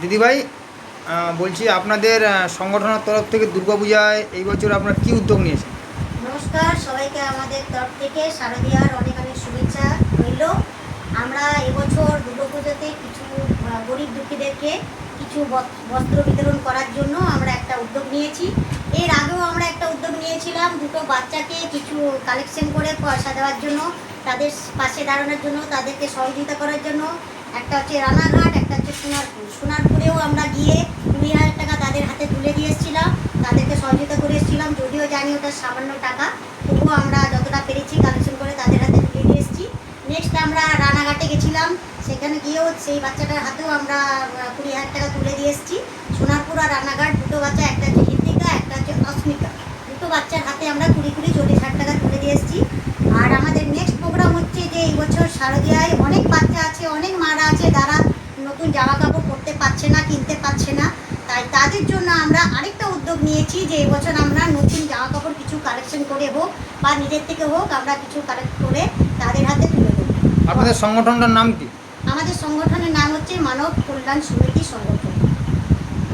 দিদিভাই বলছি আপনাদের সংগঠনের তরফ থেকে দুর্গাপূজায় এই বছর আপনারা কী উদ্যোগ নিয়েছেন? নমস্কার, সবাইকে আমাদের তরফ থেকে শারদীয়ার অনেক অনেক শুভেচ্ছা রইল। আমরা এবছর দুর্গাপুজোতে কিছু গরিব দুঃখীদেরকে কিছু বস- বস্ত্র বিতরণ করার জন্য আমরা একটা উদ্যোগ নিয়েছি। এর আগেও আমরা একটা উদ্যোগ নিয়েছিলাম, দুটো বাচ্চাকে কিছু কালেকশন করে পয়সা দেওয়ার জন্য, তাদের পাশে দাঁড়ানোর জন্য, তাদেরকে সহযোগিতা করার জন্য। একটা হচ্ছে রানাঘাট সোনারপুর। সোনারপুরেও আমরা গিয়ে কুড়ি হাজার টাকা তাদের হাতে তুলে দিয়ে এসেছিলাম। তাদেরকে সহযোগিতা করে এসেছিলাম, যদিও জানি ওটা সামান্য টাকা। তবুও আমরা যতটা পেরেছি কালেকশন করে তাদের হাতে তুলে দিয়ে এসেছি। নেক্সট আমরা রানাঘাটে গেছিলাম। সেখানে গিয়েও সেই বাচ্চাটার হাতেও আমরা কুড়ি হাজার টাকা তুলে দিয়ে এসেছি। সোনারপুর আর রানাঘাট দুটো বাচ্চা, একটা হচ্ছে হিন্দিকা, একটা হচ্ছে অস্মিকা দুটো বাচ্চার হাতে আমরা কুড়ি কুড়ি চল্লিশ হাজার টাকা তুলে দিয়ে এসেছি। আর আমাদের নেক্সট প্রোগ্রাম হচ্ছে যে এই বছর শারদীয়ায় অনেক বাচ্চা আছে অনেক মারা আছে যারা নতুন জামা কাপড় পরতে পারছে না কিনতে পারছে না। তাই তাদের জন্য আমরা আরেকটা উদ্যোগ নিয়েছি যে এবছর আমরা নতুন জামা কাপড় কিছু কালেকশন করে হোক বা নিজের থেকে হোক আমরা কিছু কালেক্ট করে তাদের হাতে তুলে দেবো। আপনাদের সংগঠনটার নাম কি? আমাদের সংগঠনের নাম হচ্ছে মানব কল্যাণ সমিতি সংগঠন।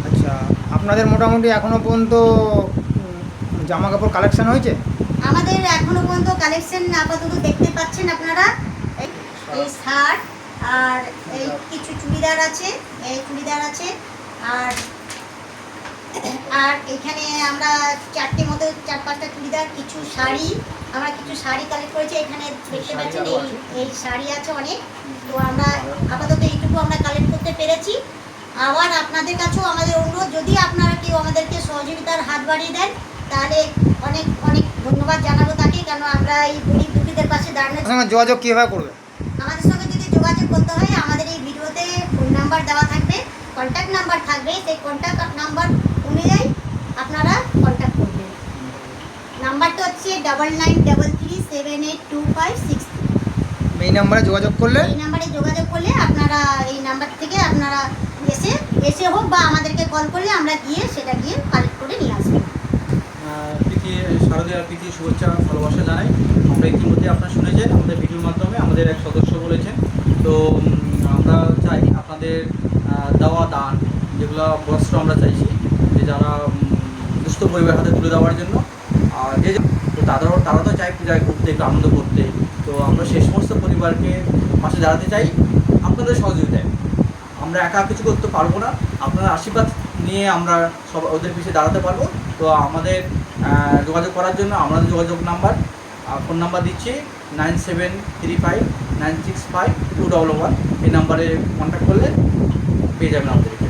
আচ্ছা আপনাদের মোটামুটি এখনও পর্যন্ত জামা কাপড় কালেকশন হয়েছে? আমাদের এখনও পর্যন্ত কালেকশন আপাতত দেখতে পাচ্ছেন আপনারা। এই শার্ট আর এই কিছু চুড়িদার আছে এই চুড়িদার আছে আর আর এখানে আমরা চারটে মতো চার পাঁচটা চুড়িদার কিছু শাড়ি আমরা কিছু শাড়ি কালেক্ট করেছি এখানে দেখতে পাচ্ছেন এই এই শাড়ি আছে অনেক। তো আমরা আপাতত এইটুকু আমরা কালেক্ট করতে পেরেছি। আবার আপনাদের কাছেও আমাদের অনুরোধ যদি আপনারা কেউ আমাদেরকে সহযোগিতার হাত বাড়িয়ে দেন তাহলে অনেক অনেক ধন্যবাদ জানাব তাকে কেন আমরা এই গরিব দুঃখীদের পাশে আপনার যোগাযোগ কীভাবে করবে? আমাদের সঙ্গে করতে হয় আমাদের এই ভিডিওতে ফোন নাম্বার দেওয়া থাকবে কন্ট্যাক্ট নাম্বার থাকবে সেই কন্ট্যাক্ট নাম্বার অনুযায়ী আপনারা কন্ট্যাক্ট করবেন। নাম্বারটা হচ্ছে double nine double three seven eight two five six এই নাম্বারে যোগাযোগ করলে? এই নাম্বারে যোগাযোগ করলে আপনারা এই নাম্বার থেকে আপনারা এসে এসে হোক বা আমাদেরকে কল করলে আমরা গিয়ে সেটা গিয়ে কালেক্ট করে নিয়ে আসব। প্রীতি শারদীয়ার প্রীতি শুভেচ্ছা ভালোবাসা জানাই। আমরা ইতিমধ্যে আপনারা শুনেছেন আমাদের ভিডিওর মাধ্যমে আমাদের এক সদস্য বলেছেন তো উম, আমরা চাই আপনাদের আহ, দেওয়া দান, যেগুলো বস্ত্র আমরা চাইছি, যে যারা দুস্থ পরিবার হাতে তুলে দেওয়ার জন্য। আর যে যে- তো তাদেরও তারা তো চাই পূজায় ঘুরতে, একটু আনন্দ করতে। তো আমরা সেই সমস্ত পরিবারকে পাশে দাঁড়াতে চাই। আপনাদের সহযোগিতায়। আমরা একা কিছু করতে পারব না। আপনার আশীর্বাদ নিয়ে আমরা সব ওদের পিছিয়ে দাঁড়াতে পারব। তো আমাদের যোগাযোগ করার জন্য আমাদের যোগাযোগ নাম্বার ফোন নাম্বার দিচ্ছি nine seven three five nine six five two double one এই নাম্বারে কন্ট্যাক্ট করলে পেয়ে যাবেন আমাদের